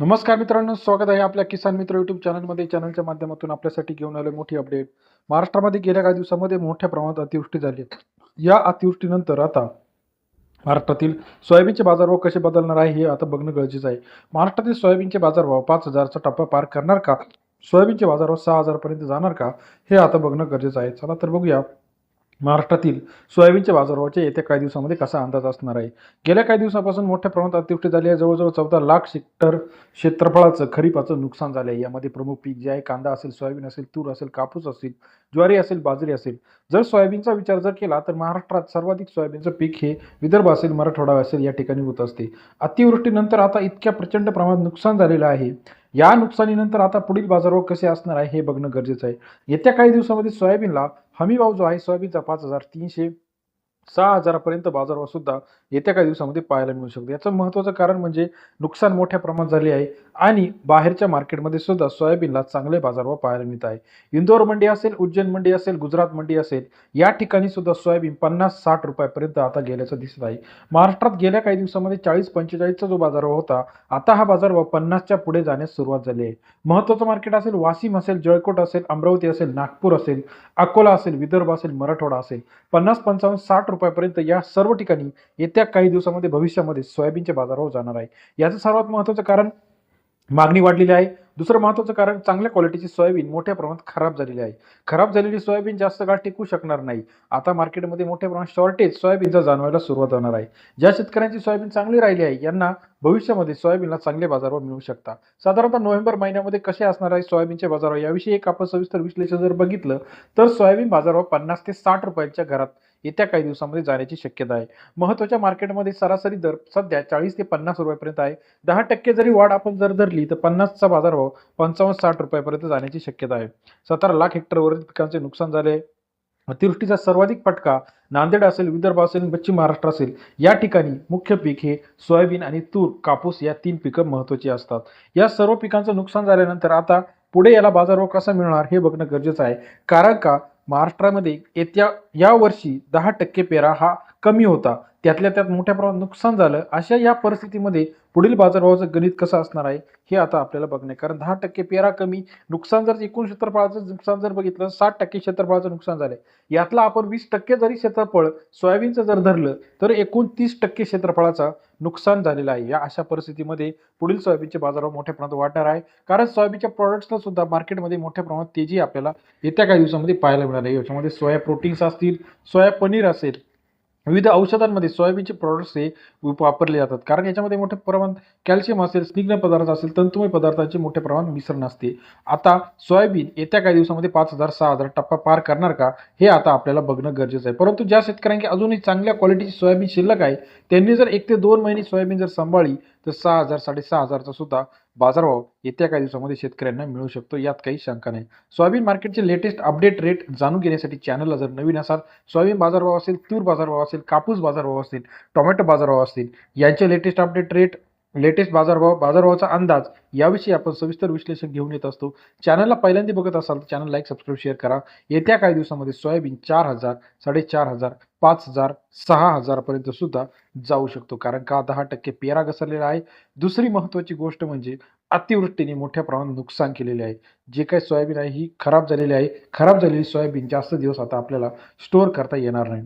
नमस्कार मित्रांनो स्वागत आहे आपल्या किसान मित्र युट्यूब चॅनलमध्ये चॅनलच्या माध्यमातून आपल्यासाठी घेऊन आले मोठी अपडेट महाराष्ट्रामध्ये गेल्या काही दिवसामध्ये मोठ्या प्रमाणात अतिवृष्टी झाली आहे. या अतिवृष्टीनंतर आता महाराष्ट्रातील सोयाबीनचे बाजारभाव कसे बदलणार आहे हे आता बघणं गरजेचं आहे. महाराष्ट्रातील सोयाबीनचे बाजारभाव पाच हजारचा टप्पा पार करणार का? सोयाबीनचे बाजारभाव सहा हजारपर्यंत जाणार का? हे आता बघणं गरजेचं आहे. चला तर बघूया. महाराष्ट्रातील सोयाबीनच्या बाजारभावाचे येत्या काही दिवसामध्ये कसा अंदाज असणार आहे? गेल्या काही दिवसापासून मोठ्या प्रमाणात अतिवृष्टी झाली आहे. जवळजवळ चौदा लाख हेक्टर क्षेत्रफळाचं खरीपाचं नुकसान झालं आहे यामध्ये प्रमुख पीक जे आहे कांदा असेल सोयाबीन असेल तूर असेल कापूस असेल ज्वारी असेल बाजरी असेल. जर सोयाबीनचा विचार जर केला तर महाराष्ट्रात सर्वाधिक सोयाबीनचं पीक हे विदर्भ असेल मराठवाडा असेल या ठिकाणी होत असते. अतिवृष्टीनंतर आता इतक्या प्रचंड प्रमाणात नुकसान झालेलं आहे. या नुकसानीनंतर आता पुढील बाजारभाव कसे असणार आहे हे बघणं गरजेचं आहे. येत्या काही दिवसामध्ये सोयाबीनला हमी भाव जो आहे सोयाबीनचा पाच हजार तीनशे सहा हजारापर्यंत बाजारभाव सुद्धा येत्या काही दिवसामध्ये पाहायला मिळू शकतो. याचं महत्त्वाचं कारण म्हणजे नुकसान मोठ्या प्रमाणात झाले आहे आणि बाहेरच्या मार्केटमध्ये सुद्धा सोयाबीनला चांगले बाजारभाव पाहायला मिळत आहे. इंदोर मंडी असेल उज्जैन मंडी असेल गुजरात मंडी असेल या ठिकाणी सुद्धा सोयाबीन पन्नास साठ रुपयापर्यंत आता गेल्याचं दिसत आहे. महाराष्ट्रात गेल्या काही दिवसामध्ये चाळीस पंचेचाळीसचा जो बाजारभाव होता आता हा बाजारभाव पन्नासच्या पुढे जाण्यास सुरुवात झाली आहे. महत्त्वाचं मार्केट असेल वाशिम असेल जळकोट असेल अमरावती असेल नागपूर असेल अकोला असेल विदर्भ असेल मराठवाडा असेल पन्नास पंचावन्न साठ रुपयापर्यंत या सर्व ठिकाणी येत्या काही दिवसामध्ये भविष्यामध्ये सोयाबीनचे बाजारभाव जाणार आहे याचं सर्वात महत्त्वाचं कारण मागणी वाढलेली आहे. दुसरं महत्त्वाचं कारण चांगल्या क्वालिटीची सोयाबीन मोठ्या प्रमाणात खराब झालेली आहे. खराब झालेली सोयाबीन जास्त काळ टिकू शकणार नाही. आता मार्केटमध्ये मोठ्या प्रमाणात शॉर्टेज सोयाबीनचा जाणवायला सुरुवात होणार आहे. ज्या शेतकऱ्यांची सोयाबीन चांगली राहिली आहे यांना भविष्यामध्ये सोयाबीनला चांगले बाजारभाव मिळू शकतात. साधारणतः नोव्हेंबर महिन्यामध्ये कसे असणार आहे सोयाबीनचे बाजारभाव याविषयी एक आपण सविस्तर विश्लेषण जर बघितलं तर सोयाबीन बाजारभाव पन्नास ते साठ रुपयांच्या घरात येत्या काही दिवसामध्ये जाण्याची शक्यता आहे. महत्त्वाच्या मार्केटमध्ये सरासरी दर सध्या चाळीस ते पन्नास रुपयापर्यंत आहे. दहा टक्के जरी वाढ आपण जर धरली तर पन्नासचा बाजार बाजारभाव पंचावन्न साठ रुपयापर्यंत जाण्याची शक्यता आहे. सतरा लाख हेक्टरवरील पिकांचे नुकसान झाले. अतिवृष्टीचा सर्वाधिक फटका नांदेड असेल विदर्भ असेल पश्चिम महाराष्ट्र असेल या ठिकाणी मुख्य पीक हे सोयाबीन आणि तूर कापूस या तीन पिकं महत्त्वाची असतात. या सर्व पिकांचं नुकसान झाल्यानंतर आता पुढे याला बाजारभाव कसा मिळणार हे बघणं गरजेचं आहे. कारण का? महाराष्ट्रामध्ये येत्या या वर्षी दहा टक्के पेरा हा कमी होता. त्यातल्या त्यात मोठ्या प्रमाणात नुकसान झालं. अशा या परिस्थितीमध्ये पुढील बाजारभावाचं गणित कसं असणार आहे हे आता आपल्याला बघणे. कारण दहा टक्के पेरा कमी नुकसान जर एकूण क्षेत्रफळाचं नुकसान जर बघितलं साठ टक्के क्षेत्रफळाचं नुकसान झालं यातला आपण वीस टक्के जरी क्षेत्रफळ सोयाबीनचं जर धरलं तर एकूण तीस टक्के क्षेत्रफळाचा नुकसान झालेलं आहे. या अशा परिस्थितीमध्ये पुढील सोयाबीनचे बाजारभाव मोठ्या प्रमाणात वाढणार आहे. कारण सोयाबीनच्या प्रॉडक्ट्सला सुद्धा मार्केटमध्ये मोठ्या प्रमाणात तेजी आपल्याला येत्या काही दिवसामध्ये पाहायला मिळाली आहे. याच्यामध्ये सोया प्रोटीन्स असतील सोया पनीर असेल विविध औषधांमध्ये सोयाबीनचे प्रॉडक्ट्स हे वापरले जातात. कारण याच्यामध्ये मोठ्या प्रमाणात कॅल्शियम असेल स्निग्ध पदार्थ असेल तंतुमय पदार्थांचे मोठ्या प्रमाणात मिश्रण असते. आता सोयाबीन येत्या काही दिवसामध्ये पाच हजार सहा हजार टप्पा पार करणार का? हे आता आपल्याला बघणं गरजेचं आहे. परंतु ज्या शेतकऱ्यांची अजूनही चांगल्या क्वालिटीची सोयाबीन शिल्लक आहे त्यांनी जर एक ते दोन महिने सोयाबीन जर सांभाळी तर सहा हजार साडेसहा हजारचा सुद्धा बाजारभाव येत्या काही दिवसामध्ये शेतकऱ्यांना मिळू शकतो यात काही शंका नाही. सोयाबीन मार्केटचे लेटेस्ट अपडेट रेट जाणून घेण्यासाठी चॅनलला जर नवीन असाल सोयाबीन बाजारभाव असेल तूर बाजारभाव असेल कापूस बाजारभाव असेल टोमॅटो बाजारभाव असतील यांचे लेटेस्ट अपडेट रेट लेटेस्ट बाजारभाव बाजारभावाचा अंदाज याविषयी आपण सविस्तर विश्लेषण घेऊन येत असतो. चॅनलला पहिल्यांदा बघत असाल तर चॅनल लाईक सबस्क्राईब शेअर करा. येत्या काही दिवसामध्ये सोयाबीन चार हजार साडेचार हजार पाच हजार सहा हजारपर्यंत सुद्धा जाऊ शकतो. कारण का? दहा टक्के पेरा घसरलेला आहे. दुसरी महत्त्वाची गोष्ट म्हणजे अतिवृष्टीने मोठ्या प्रमाणात नुकसान केलेले आहे. जे काही सोयाबीन आहे ही खराब झालेली आहे. खराब झालेली सोयाबीन जास्त दिवस आता आपल्याला स्टोअर करता येणार नाही.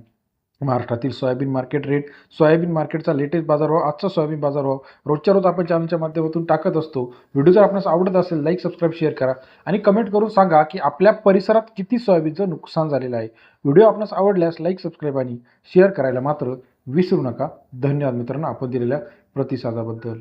महाराष्ट्रातील सोयाबीन मार्केट रेट सोयाबीन मार्केटचा लेटेस्ट बाजारभाव आजचा सोयाबीन बाजारभाव रोजच्या रोज आपण चॅनलच्या माध्यमातून टाकत असतो. व्हिडिओ जर आपणास आवडत असेल लाईक सबस्क्राईब शेअर करा आणि कमेंट करून सांगा की आपल्या परिसरात किती सोयाबीनचं नुकसान झालेलं आहे. व्हिडिओ आपणास आवडल्यास लाईक सबस्क्राईब आणि शेअर करायला मात्र विसरू नका. धन्यवाद मित्रांनो आपण दिलेल्या प्रतिसादाबद्दल.